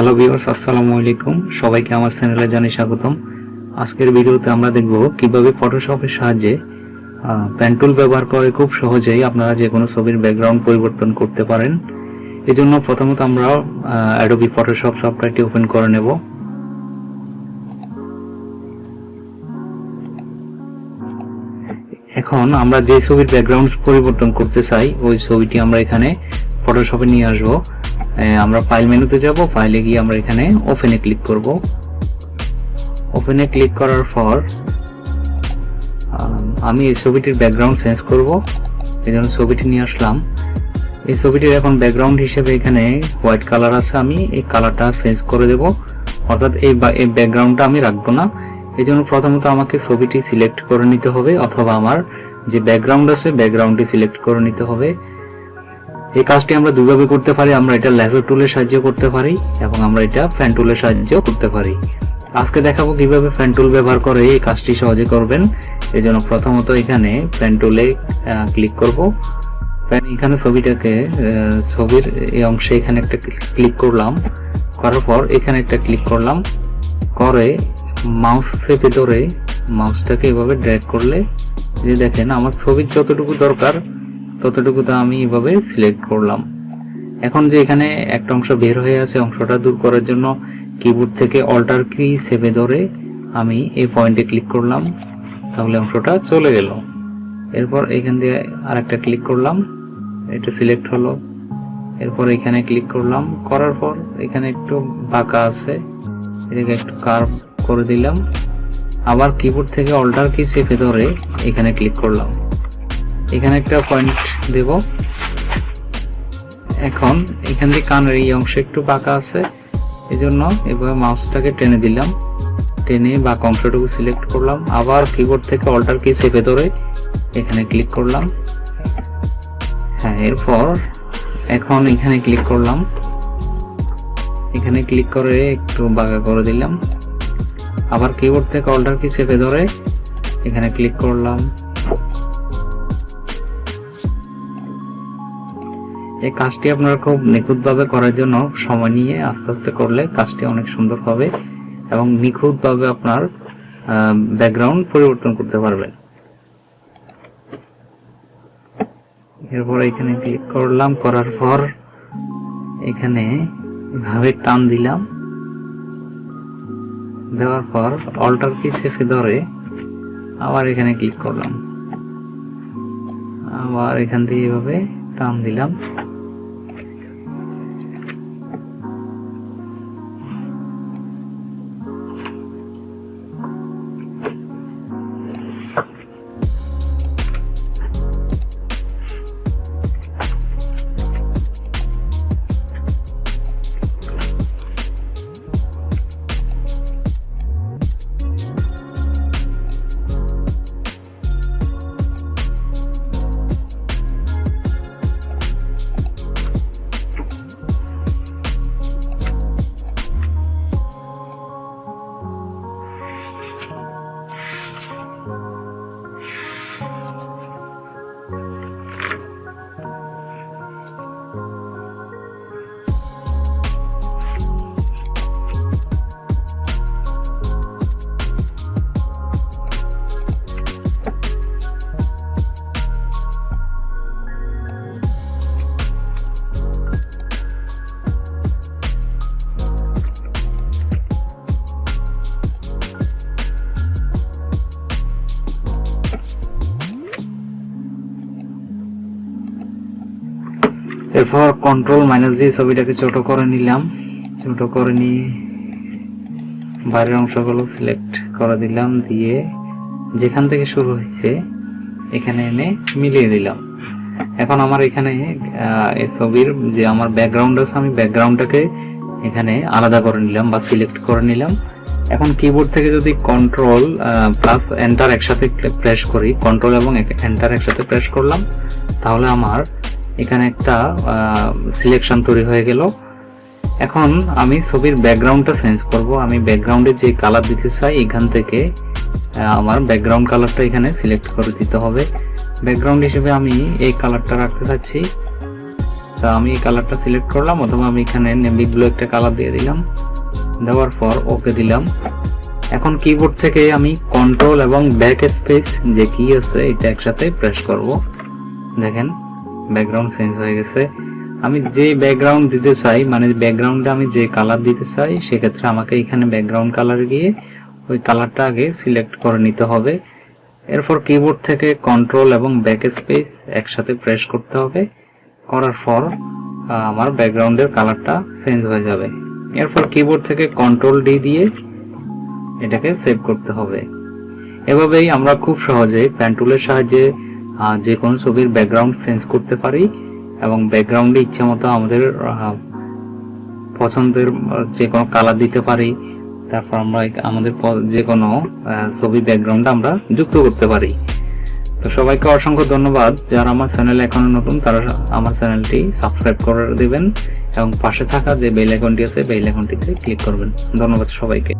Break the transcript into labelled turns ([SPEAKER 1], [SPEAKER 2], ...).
[SPEAKER 1] Hello viewers, আসসালামু আলাইকুম। সবাইকে আমার চ্যানেলে জানাই স্বাগতম। আজকের ভিডিওতে আমরা দেখব কীভাবে ফটোশপের সাহায্যে পেন টুল ব্যবহার করে খুব সহজেই আপনারা যে কোনো ছবির ব্যাকগ্রাউন্ড পরিবর্তন করতে পারেন। এজন্য প্রথমত আমরা অ্যাডোবি ফটোশপ সফটওয়্যারটি ওপেন করে নেব। এখন আমরা যে ছবির ব্যাকগ্রাউন্ড পরিবর্তন করতে চাই, ওই ছবিটি আমরা এখানে ফটোশপে নিয়ে আসব। আমরা ফাইল মেনুতে যাব। ফাইলে গিয়ে আমরা এখানে ওপেনে ক্লিক করব। ওপেনে ক্লিক করার পর, আমি এই ছবিটির ব্যাকগ্রাউন্ড চেঞ্জ করব। এই জন্য ছবিটি নিয়ে আসলাম। এই ছবিটির এখন ব্যাকগ্রাউন্ড হিসেবে এখানে হোয়াইট কালার আছে আমি। এই কালারটা চেঞ্জ করে দেব। অর্থাৎ এই ব্যাকগ্রাউন্ডটা আমি রাখব না। এই জন্য প্রথমত আমাকে ছবিটি সিলেক্ট করে নিতে হবে, অথবা আমার যে ব্যাকগ্রাউন্ড আছে ব্যাকগ্রাউন্ডটি সিলেক্ট করে নিতে হবে। এই কাজটি আমরা দুইভাবে করতে পারি, আমরা এটা লেজার টুলের সাহায্যে করতে পারি এবং আমরা এটা ফ্যান টুলের সাহায্যেও করতে পারি। আজকে দেখাবো কীভাবে ফ্যান টুল ব্যবহার করে এই কাজটি সহজে করবেন। এই জন্য প্রথমত এখানে ফ্যান টুলে ক্লিক করব। ফ্যান এখানে ছবিটাকে ছবির এই অংশে এখানে একটা ক্লিক করলাম। করার পর এখানে একটা ক্লিক করলাম। করে মাউস চেপে ধরে মাউসটাকে এভাবে ড্র্যাগ করলে যে দেখেন, আমার ছবির যতটুকু দরকার ততটুকুটা আমি এভাবে সিলেক্ট করলাম। এখন যে এখানে একটা অংশ বের হয়ে আছে, অংশটা দূর করার জন্য কিবোর্ড থেকে অল্টার কি চেপে ধরে আমি এই পয়েন্টে ক্লিক করলাম। তাহলে অংশটা চলে গেল। এরপর এখান দিয়ে আরেকটা ক্লিক করলাম। এটা সিলেক্ট হলো। এরপর এখানে ক্লিক করলাম। করার পর এখানে একটু বাঁকা আছে। এটাকে একটু কার্ভ করে দিলাম। আবার কিবোর্ড থেকে অল্টার কি চেপে ধরে এখানে ক্লিক করলাম। এখানে একটা পয়েন্ট দেব। এখন এখান দিয়ে কানের এই অংশ একটু বাঁকা আছে এই জন্য এবার মাউসটাকে টেনে দিলাম। টেনে বাঁকা অংশটুকু সিলেক্ট করলাম। আবার কিবোর্ড থেকে অল্টার কি চেপে ধরে এখানে ক্লিক করলাম। হ্যাঁ এরপর এখন এখানে ক্লিক করলাম। এখানে ক্লিক করে একটু বাঁকা করে দিলাম। আবার কিবোর্ড থেকে অল্টার কি চেপে ধরে এখানে ক্লিক করলাম। এই কাজটি আপনারা খুব নিখুঁতভাবে করার জন্য সময় নিয়ে আস্তে আস্তে করলে কাজটি অনেক সুন্দর হবে এবং নিখুঁতভাবে আপনার ব্যাকগ্রাউন্ড পরিবর্তন করতে পারবেন। এরপর এখানে ক্লিক করলাম, করার পর এখানে এভাবে টান দিলাম। দেওয়ার পর অল্টার কি চেপে ধরে আবার এখানে ক্লিক করলাম। আবার এখান থেকে এভাবে টান দিলাম। এরপর কন্ট্রোল মাইনাস দিয়ে ছবিটাকে ছোট করে নিলাম। ছোট করে নিয়ে বাইরের অংশগুলো সিলেক্ট করে দিলাম, দিয়ে যেখান থেকে শুরু হচ্ছে এখানে এনে মিলিয়ে দিলাম। এখন আমার এখানে ছবির যে আমার ব্যাকগ্রাউন্ড আছে, আমি ব্যাকগ্রাউন্ডটাকে এখানে আলাদা করে নিলাম বা সিলেক্ট করে নিলাম। এখন কিবোর্ড থেকে যদি কন্ট্রোল প্লাস এন্টার একসাথে প্রেস করি কন্ট্রোল এবং এন্টার একসাথে প্রেস করলাম, তাহলে আমার এখানে একটা সিলেকশন তৈরি হয়ে গেল। এখন আমি ছবির ব্যাকগ্রাউন্ডটা চেঞ্জ করব। আমি ব্যাকগ্রাউন্ডে যে কালার দিতে চাই, এখান থেকে আমার ব্যাকগ্রাউন্ড কালারটা এখানে সিলেক্ট করে দিতে হবে। ব্যাকগ্রাউন্ড হিসেবে আমি এই কালারটা রাখতে চাচ্ছি। তো আমি এই কালারটা সিলেক্ট করলাম, অথবা আমি এখানে নেভি ব্লু একটা কালার দিয়ে দিলাম। দেওয়ার পর ওকে দিলাম। এখন কিবোর্ড থেকে আমি কন্ট্রোল এবং ব্যাক স্পেস যে কি আছে, এটা একসাথে প্রেস করব। দেখেন। ব্যাকগ্রাউন্ড চেঞ্জ হয়ে গেছে। আমি যে ব্যাকগ্রাউন্ড দিতে চাই মানে ব্যাকগ্রাউন্ডে আমি যে কালার দিতে চাই, সেক্ষেত্রে আমাকে এখানে ব্যাকগ্রাউন্ড কালার গিয়ে ওই কালারটা আগে সিলেক্ট করে নিতে হবে। এরপর কিবোর্ড থেকে কন্ট্রোল এবং ব্যাক স্পেস একসাথে প্রেস করতে হবে। করার পর আমার ব্যাকগ্রাউন্ডের কালারটা চেঞ্জ হয়ে যাবে। এরপর কিবোর্ড থেকে কন্ট্রোল ডি দিয়ে এটাকে সেভ করতে হবে। এভাবেই আমরা খুব সহজে প্যান টুলের সাহায্যে যে কোনো ছবির ব্যাকগ্রাউন্ড চেঞ্জ করতে পারি এবং ব্যাকগ্রাউন্ডে ইচ্ছে মতো আমাদের পছন্দের যে কোনো কালার দিতে পারি, তারপর আমরা আমাদের যে কোনো ছবি ব্যাকগ্রাউন্ড আমরা যুক্ত করতে পারি। তো সবাইকে অসংখ্য ধন্যবাদ। যারা আমার চ্যানেল এখনও নতুন, তারা আমার চ্যানেলটি সাবস্ক্রাইব করে দেবেন এবং পাশে থাকা যে বেল আইকনটি আছে বেল আইকনটিতে ক্লিক করবেন। ধন্যবাদ সবাইকে।